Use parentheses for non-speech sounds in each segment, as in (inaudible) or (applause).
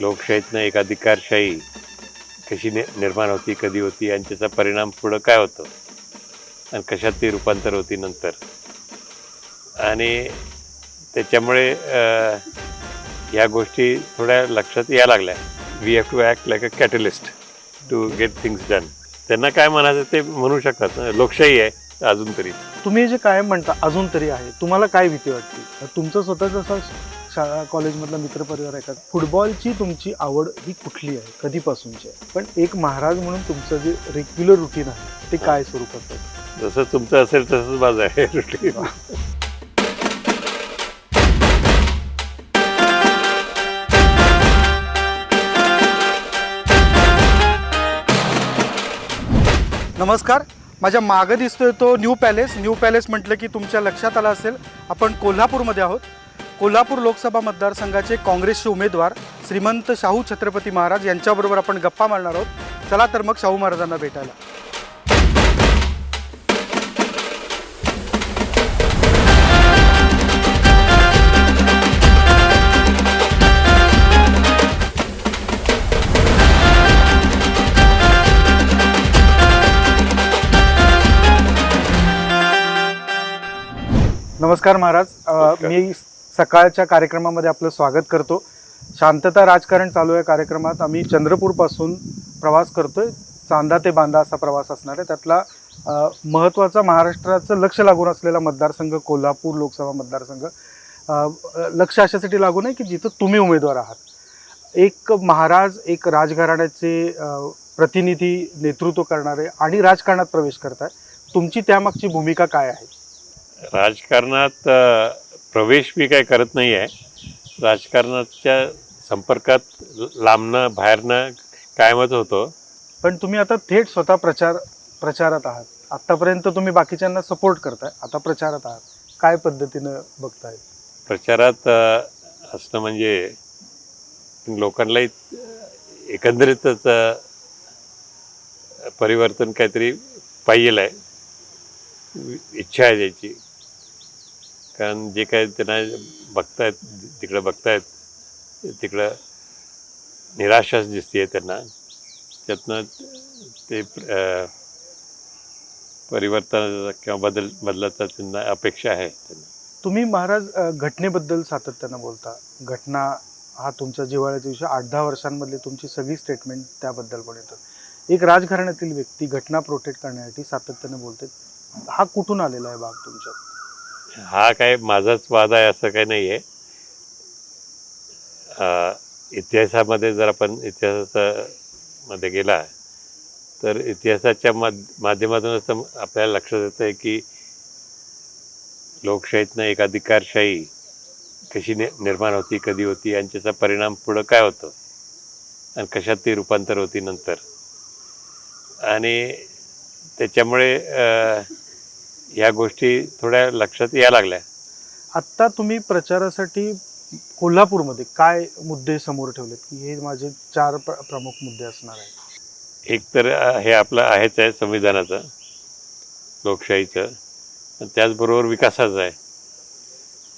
लोकशाहीतनं एक अधिकारशाही कशी नि निर्माण होती कधी होती आणि त्याचा परिणाम पुढं काय होतो? आणि कशात ती रूपांतर होती नंतर? आणि त्याच्यामुळे या गोष्टी थोड्या लक्षात यायला लागल्या. We have to act like a catalyst to get things done त्यांना काय म्हणायचं ते म्हणू शकतात लोकशाही आहे अजून तरी. तुम्ही जे काय म्हणता अजून तरी आहे. तुम्हाला काय भीती वाटते? तुमचं स्वतःच असं शाळा कॉलेजमधला मित्रपरिवार आहे का? फुटबॉलची तुमची आवड ही कुठली आहे? कधीपासूनची आहे? पण एक महाराज म्हणून तुमचं जे रेग्युलर रुटीन आहे ते काय सुरू करतात? जसं तुमचं असेल तसंच माझं आहे रुटीन नमस्कार. माझ्या मागं दिसतोय तो न्यू पॅलेस. न्यू पॅलेस म्हटलं की तुमच्या लक्षात आलं असेल आपण कोल्हापूरमध्ये आहोत. कोल्हापूर लोकसभा मतदारसंघाचे काँग्रेसचे उमेदवार श्रीमंत शाहू छत्रपती महाराज यांच्याबरोबर आपण गप्पा मारणार आहोत. चला तर मग शाहू महाराजांना भेटायला. नमस्कार महाराज. मी सकाळच्या कार्यक्रमामध्ये आपलं स्वागत करतो. शांतता राजकारण चालू आहे कार्यक्रमात. आम्ही चंद्रपूरपासून प्रवास करतोय. चांदा ते बांदा असा प्रवास असणार आहे. त्यातला महत्त्वाचा महाराष्ट्राचं लक्ष लागून असलेला मतदारसंघ कोल्हापूर लोकसभा मतदारसंघ. लक्ष अशासाठी लागून आहे की जिथं तुम्ही उमेदवार आहात. एक महाराज एक राजघराण्याचे प्रतिनिधी नेतृत्व करणारे आणि राजकारणात प्रवेश करताय. तुमची त्यामागची भूमिका काय आहे? राजकारणात प्रवेश मी काय करत नाही आहे राजकारणाच्या संपर्कात लांबणं बाहेरनं कायमच होतो. पण तुम्ही आता थेट स्वतः प्रचार प्रचारात आहात. आतापर्यंत तुम्ही बाकीच्यांना सपोर्ट करताय. आता प्रचारात आहात. काय पद्धतीनं बघताय? प्रचारात असणं म्हणजे लोकांनाही एकंदरीतच परिवर्तन काहीतरी पाहिजे आहे. इच्छा आहे त्याची. कारण जे काय त्यांना बघतायत तिकडं बघतायत तिकडं निराशाच दिसते त्यांना. त्यातनं ते परिवर्तनाचा किंवा बदल बदलाचा त्यांना अपेक्षा आहे त्यांना. तुम्ही महाराज घटनेबद्दल सातत्यानं बोलता. घटना हा तुमचा जिव्हाळ्याचा विषय आठ दहा वर्षांमधली तुमची सगळी स्टेटमेंट त्याबद्दल पण येतात एक राजघराण्यातील व्यक्ती घटना प्रोटेक्ट करण्यासाठी सातत्यानं बोलते. हा कुठून आलेला आहे भाग तुमच्यात? हा काय माझाच वाद आहे असं काही नाही आहे इतिहासामध्ये जर आपण इतिहासामध्ये गेला तर इतिहासाच्या माध्यमातूनच तर आपल्याला लक्षात येतं आहे की लोकशाहीतनं एक अधिकारशाही कशी नि निर्माण होती कधी होती आणि त्याचा परिणाम पुढं काय होतं आणि कशात ती रूपांतर होती नंतर. आणि त्याच्यामुळे या गोष्टी थोड्या लक्षात यायला लागल्या. आत्ता तुम्ही प्रचारासाठी कोल्हापूरमध्ये काय मुद्दे समोर ठेवलेत? की हे माझे चार प्र- प्रमुख मुद्दे असणार आहेत. एक तर हे आपलं आहेच आहे संविधानाचं लोकशाहीचं. त्याचबरोबर विकासाचं आहे.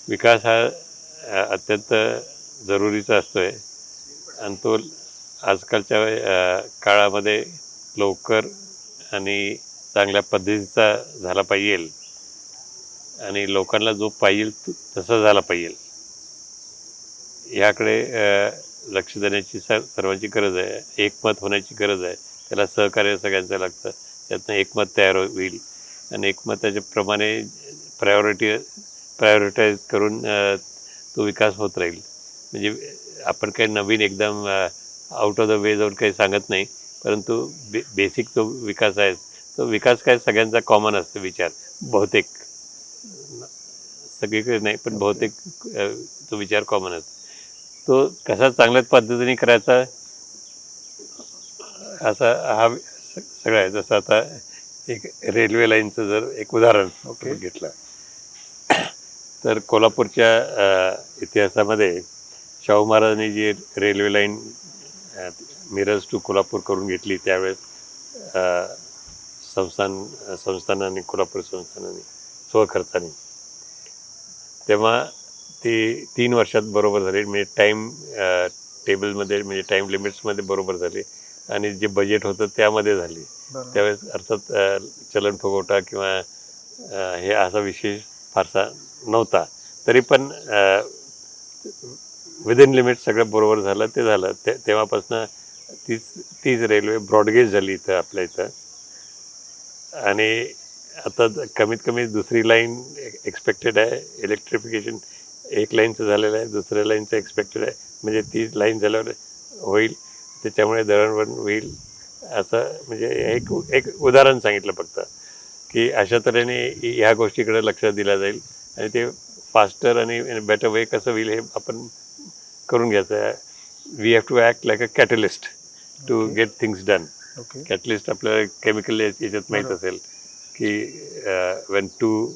विकास हा अत्यंत जरुरीचा असतो आहे आणि तो आजकालच्या काळामध्ये लवकर आणि चांगल्या पद्धतीचा झाला पाहिजे. आणि लोकांना जो पाहिजे तो तसा झाला पाहिजे. ह्याकडे लक्ष देण्याची स सर्वांची गरज आहे. एकमत होण्याची गरज आहे. त्याला सहकार्य सगळ्यांचं लागतं. त्यातनं एकमत तयार होईल. आणि एकमत त्याच्याप्रमाणे प्रायोरिटी प्रायोरिटाईज करून तो विकास होत राहील. म्हणजे आपण काही नवीन एकदम आउट ऑफ द वे जाऊन काही सांगत नाही. परंतु बे बेसिक तो विकास आहे तो विकास काय सगळ्यांचा कॉमन असतो विचार बहुतेक. सगळीकडे नाही पण बहुतेक तो विचार कॉमन असतो. तो कसा चांगल्या पद्धतीने करायचा असा हा सगळं आहे. जसं आता एक रेल्वे लाईनचं जर एक उदाहरण ओके. घेतलं. तर कोल्हापूरच्या इतिहासामध्ये शाहू महाराजांनी जी railway line Miraj to Kolhapur करून घेतली त्यावेळेस संस्थान संस्थानाने कोल्हापूर संस्थानाने स्वखर्चाने. तेव्हा ती तीन वर्षात बरोबर झाली. म्हणजे टाईम टेबलमध्ये म्हणजे टाईम लिमिट्समध्ये बरोबर झाली. आणि जे बजेट होतं त्यामध्ये झाली. त्यावेळेस अर्थात चलन फुगवटा किंवा हे असा विषय फारसा नव्हता. तरी पण विदिन लिमिट सगळं बरोबर झालं ते झालं. ते तेव्हापासनं तीच तीच रेल्वे ब्रॉडगेज झाली इथं आपल्या इथं. आणि आता कमीत कमी दुसरी लाईन एक्सपेक्टेड आहे. इलेक्ट्रिफिकेशन एक लाईनचं झालेलं आहे दुसऱ्या लाईनचं एक्सपेक्टेड आहे. म्हणजे ती लाईन झाल्यावर होईल त्याच्यामुळे दळणवळण होईल. असं म्हणजे एक एक उदाहरण सांगितलं फक्त की अशा तऱ्हेने ह्या गोष्टीकडे लक्ष दिलं जाईल. आणि ते फास्टर आणि बेटर वे कसं होईल हे आपण करून घ्यायचं आहे. We have to act like a catalyst to. Get things done catalyst आपल्याला केमिकल याच्यात माहीत. असेल की when two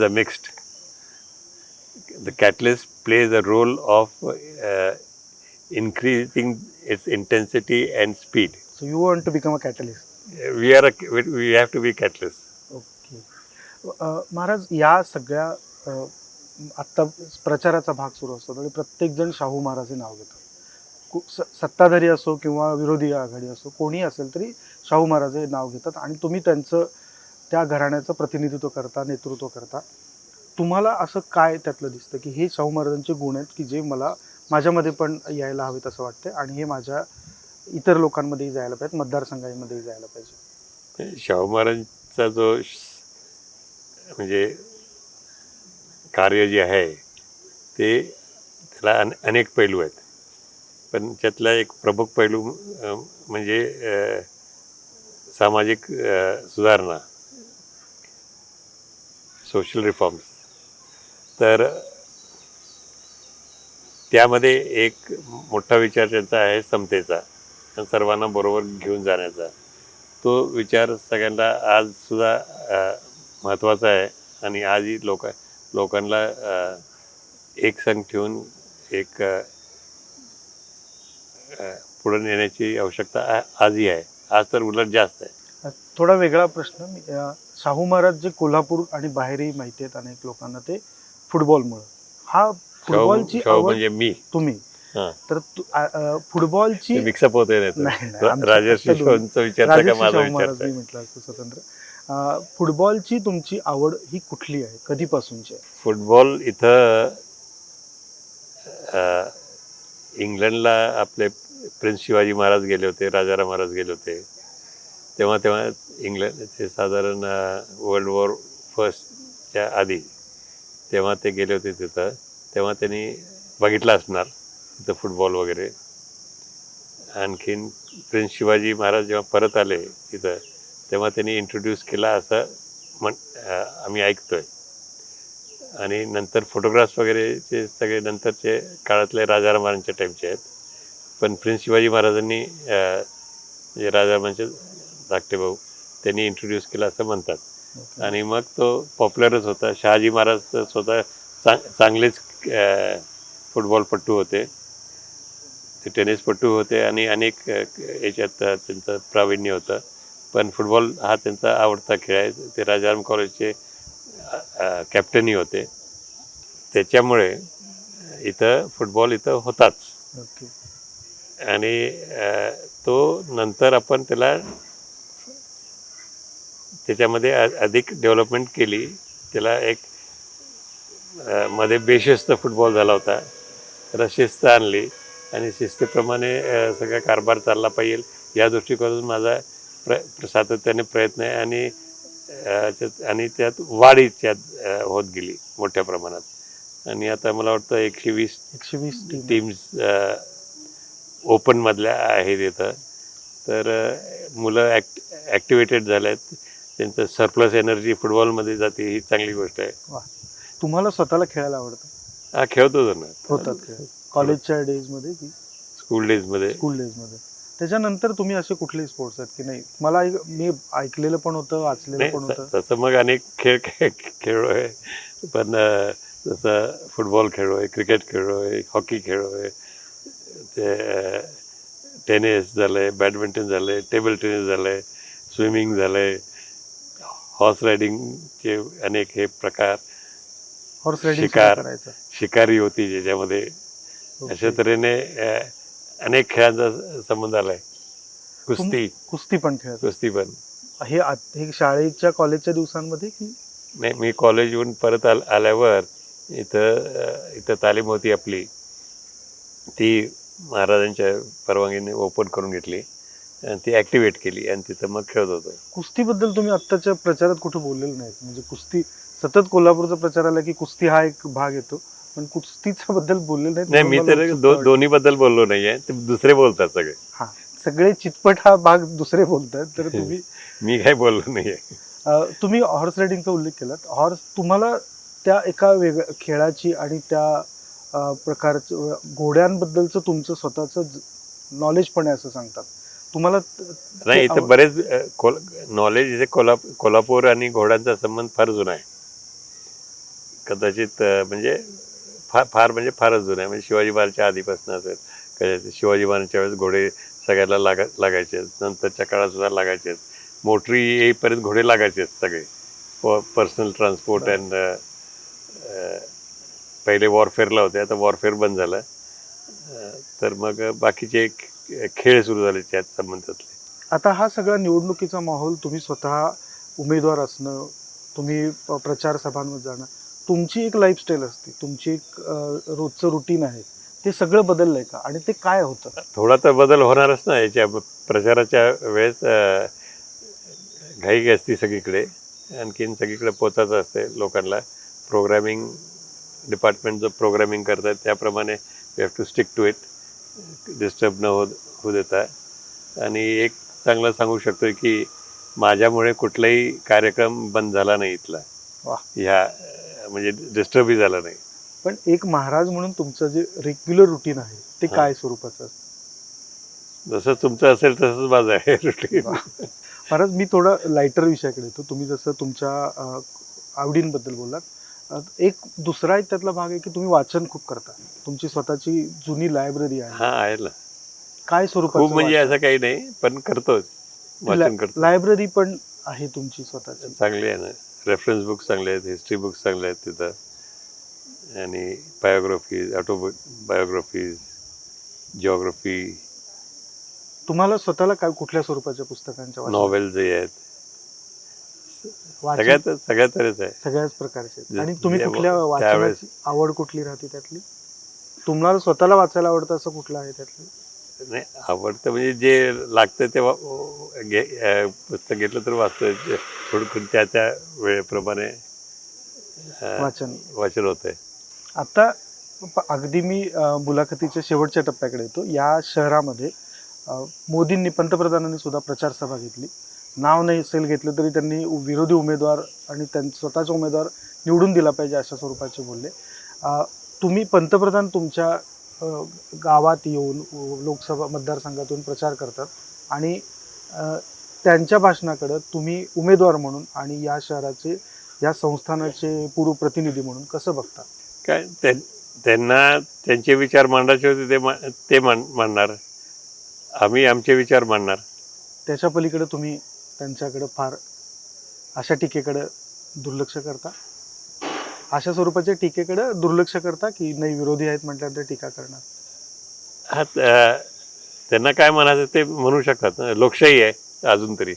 are mixed the catalyst plays a role of uh, increasing its intensity and speed. So you want to become a catalyst we are a, we have to be catalyst. Okay uh, Maharaj या सगळ्या अ, आत्ता प्रचाराचा भाग सुरू असतो. आणि प्रत्येकजण शाहू महाराज हे नाव स- सत्ताधारी असो किंवा विरोधी आघाडी असो कोणी असेल तरी शाहू महाराज हे नाव घेतात आणि तुम्ही त्यांचं त्या घराण्याचं प्रतिनिधित्व करता नेतृत्व करता. तुम्हाला असं काय त्यातलं दिसतं की हे शाहू महाराजांचे गुण आहेत की जे मला माझ्यामध्ये पण यायला हवेत असं वाटतं आणि हे माझ्या इतर लोकांमध्येही जायला पाहिजेत मतदारसंघामध्येही जायला पाहिजे शाहू महाराजांचा जो श- म्हणजे कार्य जे आहे ते त्याला अन अनेक पैलू आहेत. पण त्यातला एक प्रमुख पैलू म्हणजे सामाजिक सुधारणा. Social reforms. तर त्यामध्ये एक मोठा विचार त्यांचा आहे समतेचा सर्वांना बरोबर घेऊन जाण्याचा. तो विचार सगळ्यांना आज सुद्धा महत्त्वाचा आहे आणि आजही लोक लोकांना एकसंग एक संघ ठेवून एक पुढे नेण्याची आवश्यकता आजही आहे. आज तर उलट जास्त आहे. थोडा वेगळा प्रश्न शाहू महाराज जे कोल्हापूर आणि बाहेरही माहिती आहेत अनेक लोकांना ते फुटबॉलमुळं. हा फुटबॉलची म्हणजे मी. तुम्ही. तर फुटबॉलची मिक्सअप होते राजर्षी म्हटलं असतं स्वतंत्र. फुटबॉलची तुमची आवड ही कुठली आहे? कधीपासूनची आहे? फुटबॉल इथं इंग्लंडला आपले प्रिन्स शिवाजी महाराज गेले होते राजाराम महाराज गेले होते. तेव्हा तेव्हा इंग्लंड ते साधारण वर्ल्ड वॉर फर्स्टच्या आधी तेव्हा ते गेले होते तिथं. तेव्हा त्यांनी बघितलं असणार तिथं फुटबॉल वगैरे. आणखीन प्रिन्स शिवाजी महाराज जेव्हा परत आले तिथं तेव्हा त्यांनी इंट्रोड्यूस केला असं म्हण आम्ही ऐकतोय. आणि नंतर फोटोग्राफ्स वगैरेचे सगळे नंतरचे काळातले राजाराम महाराजांच्या टाईमचे आहेत. पण प्रिन्स शिवाजी महाराजांनी अ, म्हणजे राजारामांचे धाकटे भाऊ त्यांनी इंट्रोड्यूस केला असं म्हणतात. आणि मग तो पॉप्युलरच होता. शहाजी महाराज स्वतः चांग चांगलेच फुटबॉलपट्टू होते. ते टेनिसपट्टू होते आणि अनेक याच्यात त्यांचं प्रावीण्य होतं. पण फुटबॉल हा त्यांचा आवडता खेळ आहे. ते राजाराम कॉलेजचे कॅप्टनही होते. त्याच्यामुळे इथं फुटबॉल इथं होताच. ओके. आणि तो नंतर आपण त्याला त्याच्यामध्ये अधिक डेव्हलपमेंट केली. त्याला एक मध्ये बेशिस्त फुटबॉल झाला होता. त्याला शिस्त आणली आणि शिस्तीप्रमाणे सगळा कारभार चालला पाहिजे. या दृष्टिकोनातून माझा प्र सातत्याने प्रयत्न आहे आणि आणि त्यात वाढी त्यात होत गेली मोठ्या प्रमाणात. आणि आता मला वाटतं एकशे वीस एकशे वीस टीम टीम्स ओपनमधल्या आहेत इथं. तर मुलं ॲक्ट ॲक्टिवेटेड झाले आहेत त्यांचं सरप्लस एनर्जी फुटबॉलमध्ये जाते ही चांगली गोष्ट आहे. तुम्हाला स्वतःला खेळायला आवडतं? हा खेळतो ना. होतात खेळ. कॉलेजच्या डेजमध्ये की? स्कूल डेजमध्ये. स्कूल डेजमध्ये. त्याच्यानंतर तुम्ही असे कुठलेही स्पोर्ट्स आहेत की नाही? मला मी ऐकलेलं पण होतं वाचलेलं पण होतं. तसं मग अनेक खेळ खेळलो आहे पण जसं फुटबॉल खेळलो आहे क्रिकेट खेळलो आहे हॉकी खेळलो आहे ते टेनिस झालं आहे बॅडमिंटन झालं आहे टेबल टेनिस झालं आहे स्विमिंग झालं आहे हॉर्स रायडिंगचे अनेक हे प्रकार हॉर्स रायडिंग शिकार. शिकारी होती ज्याच्यामध्ये अशा तऱ्हेने अनेक खेळांचा संबंध आलाय. कुस्ती. कुस्ती पण खेळत कुस्ती पण. हे आत- हे शाळेच्या कॉलेजच्या दिवसांमध्ये की? नाही मी कॉलेजहून परत आल आल्यावर इथं अ, इथं तालीम होती आपली. ती महाराजांच्या परवानगीने ओपन करून घेतली आणि ती ॲक्टिवेट केली आणि तिथं मग खेळत होतो. कुस्तीबद्दल तुम्ही आत्ताच्या प्रचारात कुठे बोललेलं नाहीत? म्हणजे कुस्ती सतत कोल्हापूरचा प्रचार आला की कुस्ती हा एक भाग येतो पण कुस्तीच्या बद्दल बोललेलं नाही मी तर. दोन्ही बद्दल बोललो नाहीये ते दुसरे बोलतात सगळे. हा सगळे चितपट हा भाग दुसरे बोलतात तर तुम्ही (laughs) मी काही बोललो नाहीये. तुम्ही हॉर्स रायडिंगचा उल्लेख केलात. हॉर्स तुम्हाला त्या एका वेगळ्या खेळाची आणि त्या प्रकारचं घोड्यांबद्दलचं तुमचं स्वतःचं नॉलेज पण आहे असं सांगतात. तुम्हाला नाही इथे बरेच कोल नॉलेज इथे कोल्हा कोल्हापूर आणि घोड्यांचा संबंध फार जुना आहे. कदाचित म्हणजे फार फार म्हणजे फारच जुना आहे. म्हणजे शिवाजी महाराजच्या आधीपासून असेल कदाचित शिवाजी महाराजांच्या वेळेस घोडे सगळ्याला लागा लागायचे. नंतरच्या काळात सुद्धा लागायचे. मोटरी येईपर्यंत घोडे लागायचे सगळे. पर्सनल ट्रान्सपोर्ट अँड पहिले वॉरफेअरला होते आता वॉरफेअर बंद झालं. तर मग बाकीचे खेळ सुरू झाले त्यात संबंधातले. आता हा सगळा निवडणुकीचा माहोल तुम्ही स्वतः उमेदवार असणं तुम्ही प्रचार सभांमध्ये जाणं तुमची एक लाईफस्टाईल असते तुमची एक रोजचं रुटीन आहे. ते सगळं बदललंय का? आणि ते काय होतं? थोडा तर बदल होणारच ना याच्या प्रचाराच्या वेळेस घाई असते सगळीकडे. आणखीन सगळीकडे पोचायचं असते लोकांना. प्रोग्रॅमिंग डिपार्टमेंट जो प्रोग्रॅमिंग करतात त्याप्रमाणे we have to stick to it disturb न हो होऊ देता आणि एक चांगलं सांगू शकतो की माझ्यामुळे कुठलाही कार्यक्रम बंद झाला नाही इथला. वाह. ह्या म्हणजे डिस्टर्बही झाला नाही. पण एक महाराज म्हणून तुमचं जे रेग्युलर रुटीन आहे ते हा. काय स्वरूपाचं असतं? जसं तुमचं असेल तसंच माझं आहे (laughs) रुटीन महाराज मी थोडा लाईटर विषयाकडे येतो. तुम्ही जसं तुमच्या अ, आवडींबद्दल बोललात अ, एक दुसरा एक त्यातला भाग आहे की तुम्ही वाचन खूप करता. तुमची स्वतःची जुनी लायब्ररी आहे. हा आहे ना. काय खूप स्वरूपाचं म्हणजे? असं काही नाही पण करतोच. वाचन करतो लायब्ररी पण आहे तुमची स्वतःची. चांगली आहे ना. रेफरन्स बुक्स चांगले आहेत हिस्ट्री बुक्स चांगले आहेत तिथं. आणि बायोग्राफीज ऑटो बायोग्राफीज जिओग्राफी तुम्हाला स्वतःला काय कुठल्या स्वरूपाच्या पुस्तकांच्या वाचन- नॉवेल जे आहेत. वाचन सगळ्यात सगळ्यात तऱ्हेच आहे. सगळ्याच प्रकारचे आणि तुम्ही कुठल्या वाचनाची आवड कुठली राहते त्यातली? तुम्हाला स्वतःला वाचायला आवडतं असं कुठलं आहे त्यातलं? नाही आवडतं म्हणजे जे लागतं ते वा- घे अं, पुस्तक घेतलं तर वाचतं जे थोडं थोडं त्या त्या वेळेप्रमाणे अं, वाचन. वाचन होतंय. आता प- अगदी मी अ, मुलाखतीच्या शेवटच्या टप्प्याकडे येतो. या शहरामध्ये अ, मोदींनी पंतप्रधानांनी सुद्धा प्रचार सभा घेतली. नाव नाही असेल घेतलं तरी त्यांनी विरोधी उमेदवार आणि त्यां स्वतःचा उमेदवार निवडून दिला पाहिजे अशा स्वरूपाचे बोलले. तुम्ही पंतप्रधान तुमच्या गावात येऊन लोकसभा मतदारसंघातून प्रचार करतात आणि त्यांच्या भाषणाकडं तुम्ही उमेदवार म्हणून आणि या शहराचे या संस्थानाचे पूर्व प्रतिनिधी म्हणून कसं बघता? काय त्यां- त्यांना त्यांचे विचार मांडायचे होते ते मा- ते मान मांडणार आम्ही आमचे विचार मांडणार. त्याच्या पलीकडे तुम्ही त्यांच्याकडे फार अशा टीकेकडे दुर्लक्ष करता. अशा स्वरूपाच्या टीकेकडे दुर्लक्ष करता की नाही विरोधी आहेत म्हटल्यानंतर टीका करणार? हा त्यांना काय म्हणायचं ते म्हणू शकतात. ना लोकशाही आहे अजून तरी.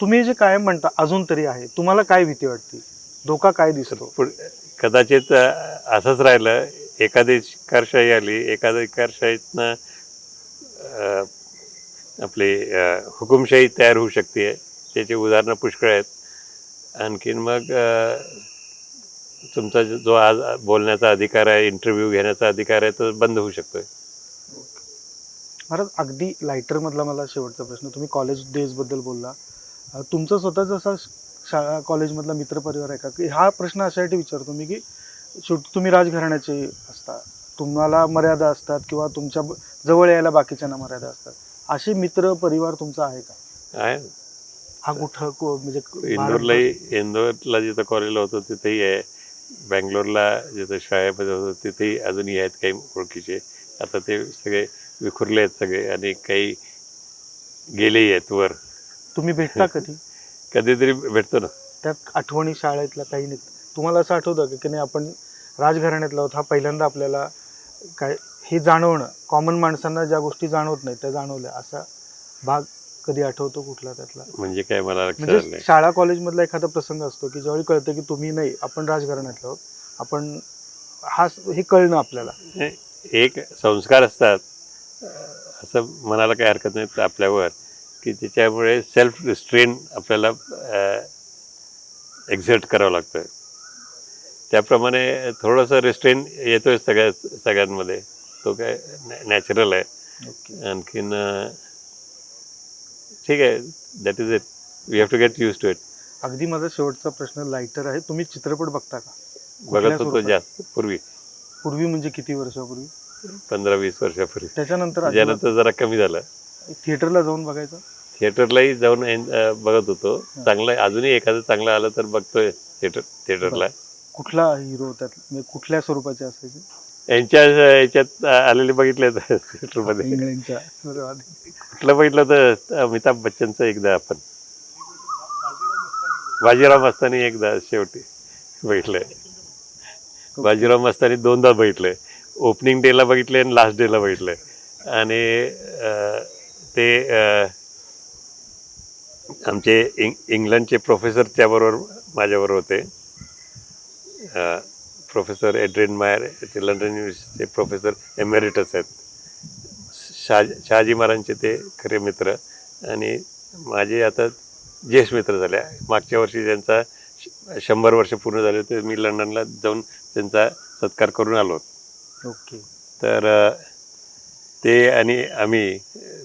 तुम्ही जे कायम म्हणता अजून तरी आहे तुम्हाला काय भीती वाटते? धोका काय दिसतो? पुढ- कदाचित अ, असंच राहिलं एकाधिकारशाही आली एकाधिकारशाहीतनं अ, आपली हुकुमशाही तयार होऊ शकते. त्याची उदाहरणं पुष्कळ आहेत. आणखीन मग तुमचा जो आज बोलण्याचा अधिकार आहे इंटरव्ह्यू घेण्याचा अधिकार आहे तो बंद होऊ शकतो महाराज अगदी लायटरमधला मला शेवटचा प्रश्न. तुम्ही कॉलेज डेजबद्दल बोलला. तुमचं तुमचा स्वतःचा असा शाळा कॉलेजमधला मित्रपरिवार आहे का? की हा प्रश्न अशासाठी विचारतो मी की शेवट तुम्ही राजघराण्याचे असता. तुम्हाला मर्यादा असतात किंवा तुमच्या जवळ यायला बाकीच्यांना मर्यादा असतात. असे मित्र परिवार तुमचा आहे का? आहे. हा कुठं को- म्हणजे इंदोरलाही इंदोरला जिथं कॉलेजला होतो तिथेही आहे. बँगलोरला जिथं शाळेमध्ये होतो तिथेही अजूनही आहेत काही ओळखीचे. आता ते सगळे विखुरले आहेत सगळे आणि काही गेलेही आहेत वर. तुम्ही भेटता (laughs) कधी? कधीतरी भेटतो ना. त्यात आठवणी शाळेतल्या काही नाही. तुम्हाला असं आठवतं का की नाही आपण राजघराण्यातला आहोत हा पहिल्यांदा आपल्याला काय हे जाणवणं कॉमन माणसांना ज्या गोष्टी जाणवत नाही त्या जाणवल्या. असा भाग कधी आठवतो कुठला त्यातला? म्हणजे काय मला म्हणजे शाळा कॉलेजमधला एखादा प्रसंग असतो की ज्यावेळी कळतं की तुम्ही नाही आपण राजकारणातलो आहोत आपण हा हे कळणं आपल्याला. एक संस्कार असतात. असं म्हणायला काही हरकत नाही आपल्यावर की त्याच्यामुळे सेल्फ रिस्ट्रेन आपल्याला एक्झर्ट करावं लागतं. त्याप्रमाणे थोडंसं रिस्ट्रेन येतोय सगळ्या सगळ्यांमध्ये. तो काय नॅचरल आहे. आणखीन ठीक आहे. That is it we have to get use to it अगदी माझा शेवटचा प्रश्न लाईटर आहे. तुम्ही चित्रपट बघता का? बघत होतो? जास्त. पूर्वी. पूर्वी म्हणजे किती वर्षापूर्वी? पंधरा वीस वर्षापूर्वी. त्याच्यानंतर त्याच्यानंतर जरा कमी झालं. थिएटरला जाऊन बघायचं? थिएटरलाही जाऊन बघत होतो. चांगलं अजूनही एखादं चांगलं आलं तर बघतोय थिएटर थिएटरला. कुठला हिरो त्यात म्हणजे कुठल्या स्वरूपाचे असायचे? यांच्या याच्यात आलेले बघितले थिएटरमध्ये इंग्लंडच्या बरोबर. कुठलं बघितलं तर अमिताभ बच्चनचं एकदा आपण? बाजीराव मस्तानी एकदा शेवटी बघितलंय. बाजीराव मस्तानी दोनदा बघितलंय. ओपनिंग डेला बघितलंय आणि लास्ट डेला बघितलंय. आणि अं, ते अं, आमचे इंग इंग्लंडचे प्रोफेसर त्याबरोबर माझ्याबरोबर होते. प्रोफेसर एड्रिन मायर ते लंडन युनिव्हर्सिटीचे प्रोफेसर एमेरिटस आहेत. शहा शहाजी महाराजांचे ते खरे मित्र आणि माझे आता ज्येष्ठ मित्र झाले. मागच्या वर्षी त्यांचा श- शंभर वर्ष पूर्ण झाले तर मी लंडनला जाऊन त्यांचा सत्कार करून आलो. ओके. तर ते आणि आम्ही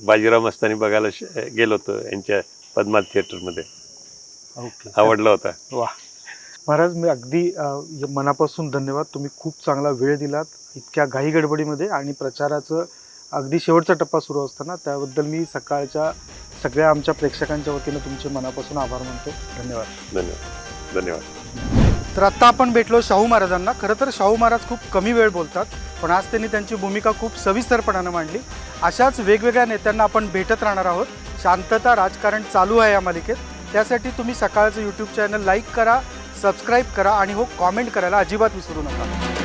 बाजीराव मस्तानी बघायला श- गेलो होतो यांच्या पद्मात थिएटरमध्ये. ओके. आवडला होता. वा. महाराज मी अगदी मनापासून धन्यवाद. तुम्ही खूप चांगला वेळ दिलात इतक्या घाई गडबडीमध्ये आणि प्रचाराचं अगदी शेवटचा टप्पा सुरू असताना त्याबद्दल मी सकाळच्या सगळ्या आमच्या प्रेक्षकांच्या वतीनं तुमचे मनापासून आभार मानतो. धन्यवाद. धन्यवाद. धन्यवाद. तर आत्ता आपण भेटलो शाहू महाराजांना. खरं तर शाहू महाराज खूप कमी वेळ बोलतात पण आज त्यांनी त्यांची भूमिका खूप सविस्तरपणानं मांडली. अशाच वेगवेगळ्या नेत्यांना आपण भेटत राहणार आहोत. शांतता राजकारण चालू आहे या मालिकेत. त्यासाठी तुम्ही सकाळचं यूट्यूब चॅनल लाईक करा. सबस्क्राईब करा आणि हो कॉमेंट करायला अजिबात विसरू नका.